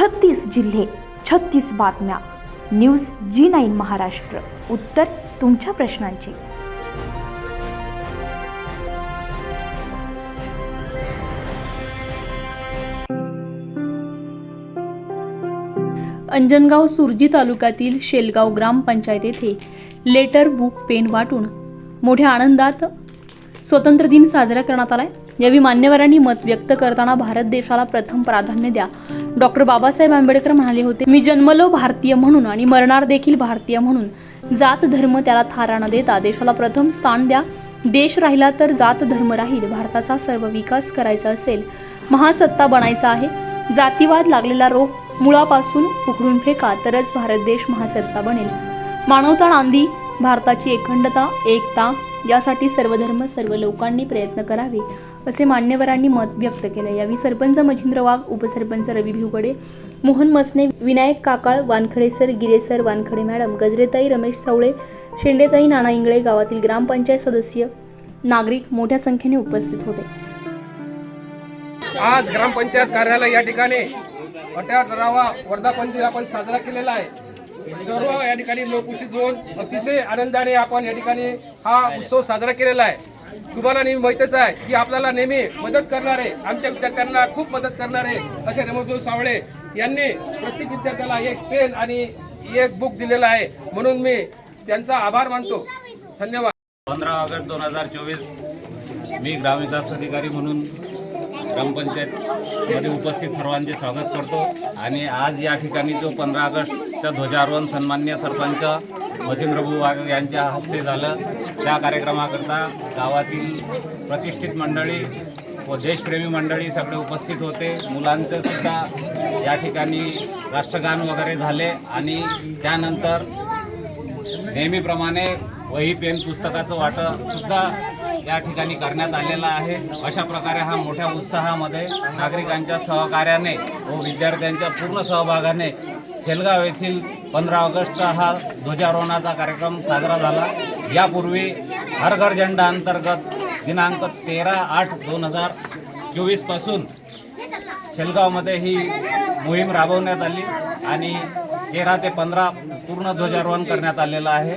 छत्तीस जिल्हे छत्तीस बातम्या. News G nine Maharashtra. उत्तर तुमच्या प्रश्नांची. अंजनगाव सुरजी तालुक्यातील शेलगाव ग्रामपंचायत येथे लेटर बुक पेन वाटून मोठ्या आनंदात स्वतंत्र दिन साजरा करण्यात आलाय. यावेळी मान्यवरांनी मत व्यक्त करताना भारत देशाला प्रथम प्राधान्य द्या. डॉक्टर बाबासाहेब आंबेडकर म्हणाले होते मी जन्मलो भारतीय म्हणून आणि मरणार देखील भारतीय म्हणून. जात धर्म त्याला थारा न देता. देशाला प्रथम स्थान द्या. देश राहिला तर जात धर्म राहील. भारताचा सर्व विकास करायचा असेल. महासत्ता बनायचा आहे. जातीवाद लागलेला रोग मुळापासून उकडून फेका. तरच भारत देश महासत्ता बनेल. मानवता नांदी भारताची अखंडता एकता यासाठी सर्वधर्म सर्व लोकांनी प्रयत्न करावे असे मान्यवरांनी मत व्यक्त केले. यावेळी सरपंच मजिंद्र वाघ उपसरपंच रवी भिवगडे मोहन मसने विनायक काकाळ वानखडे सर गिरेसर वानखडे मॅडम गजरेताई रमेश सावळे शेंडेताई नाना इंगळे गावातील ग्रामपंचायत सदस्य नागरिक मोठ्या संख्येने उपस्थित होते. आज ग्रामपंचायत कार्यालय या ठिकाणी वर्धापन दिन आपण साजरा केलेला आहे. सर्व या ठिकाणी लोक उपस्थित होऊन अतिशय आनंदाने आपण या ठिकाणी हा उत्सव साजरा केलेला आहे. तुम्हाला नेहमी माहितच आहे की आपल्याला नेहमी मदत करणारे आमच्या विद्यार्थ्यांना खूप मदत करणारे असे रमणदेव सावळे यांनी प्रत्येक विद्यार्थ्याला एक पेन आणि एक बुक दिलेला आहे. म्हणून मी त्यांचा आभार मानतो. धन्यवाद. पंधरा ऑगस्ट दोन हजार चोवीस मी ग्रामविकास अधिकारी म्हणून ग्रामपंचायतमध्ये उपस्थित सर्वांचे स्वागत करतो. आणि आज या ठिकाणी जो पंधरा ऑगस्ट त्या ध्वजारोहण सन्मान्य सरपंच मच्छिंद्रभाऊ वाघ यांच्या हस्ते झालं. त्या कार्यक्रमाकरता गावातील प्रतिष्ठित मंडळी व देशप्रेमी मंडळी सगळे उपस्थित होते. मुलांचं सुद्धा या ठिकाणी राष्ट्रगान वगैरे झाले आणि त्यानंतर नेहमीप्रमाणे वही पेन पुस्तकाचं वाटप सुद्धा या ठिकाणी करण्यात आलेलं आहे. अशा प्रकारे हा मोठ्या उत्साहामध्ये नागरिकांच्या सहकार्याने व विद्यार्थ्यांच्या पूर्ण सहभागाने सेलगाव येथील पंधरा ऑगस्टचा हा ध्वजारोहणाचा कार्यक्रम साजरा झाला. यापूर्वी हर घर झेंडा अंतर्गत दिनांक तेरा आठ दोन हजार चोवीसपासून सेलगावमध्ये ही मोहीम राबवण्यात आली आणि तेरा ते पंधरा पूर्ण ध्वजारोहण करण्यात आलेलं आहे.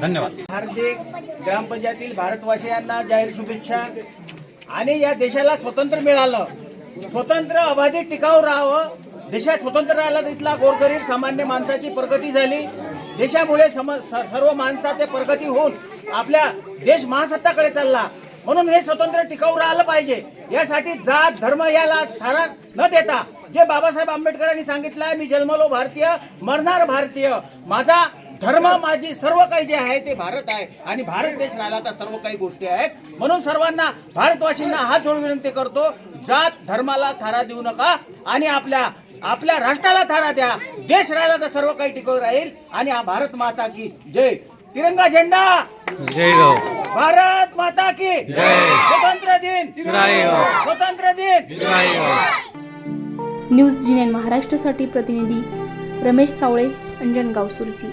धन्यवाद. हार्दिक ग्रामपंचायतील भारतवासियांना जाहीर शुभेच्छा. आणि या देशाला स्वतंत्र मिळालं. स्वतंत्र अबाधित टिकाऊ राहावं. देशात स्वतंत्र राहिला तर इथला गोरगरीब सामान्य माणसाची प्रगती झाली. देशामुळे सम स- सर्व माणसाचे प्रगती होऊन आपल्या देश महासत्ताकडे चालला. म्हणून हे स्वतंत्र टिकाऊ राहिलं पाहिजे. यासाठी जात धर्म याला थारा न देता जे बाबासाहेब आंबेडकरांनी सांगितलं आहे मी जन्मलो भारतीय मरणार भारतीय. माझा धर्म माझी सर्व काही जे आहे ते भारत आहे. आणि भारत देश राहिला तर सर्व काही गोष्टी आहेत. म्हणून सर्वांना भारतवासींना हात जोडून विनंती करतो जात धर्माला थारा देऊ नका. आणि आपल्या आपल्या राष्ट्राला थारा द्या. देश राहिला तर सर्व काही टिकून राहील. आणि हा भारत माता की जय. तिरंगा झेंडा. जय हो. भारत माता की स्वतंत्र दिन. स्वतंत्र दिन. न्यूज जी महाराष्ट्रासाठी प्रतिनिधी रमेश सावळे अंजनगाव सुरजी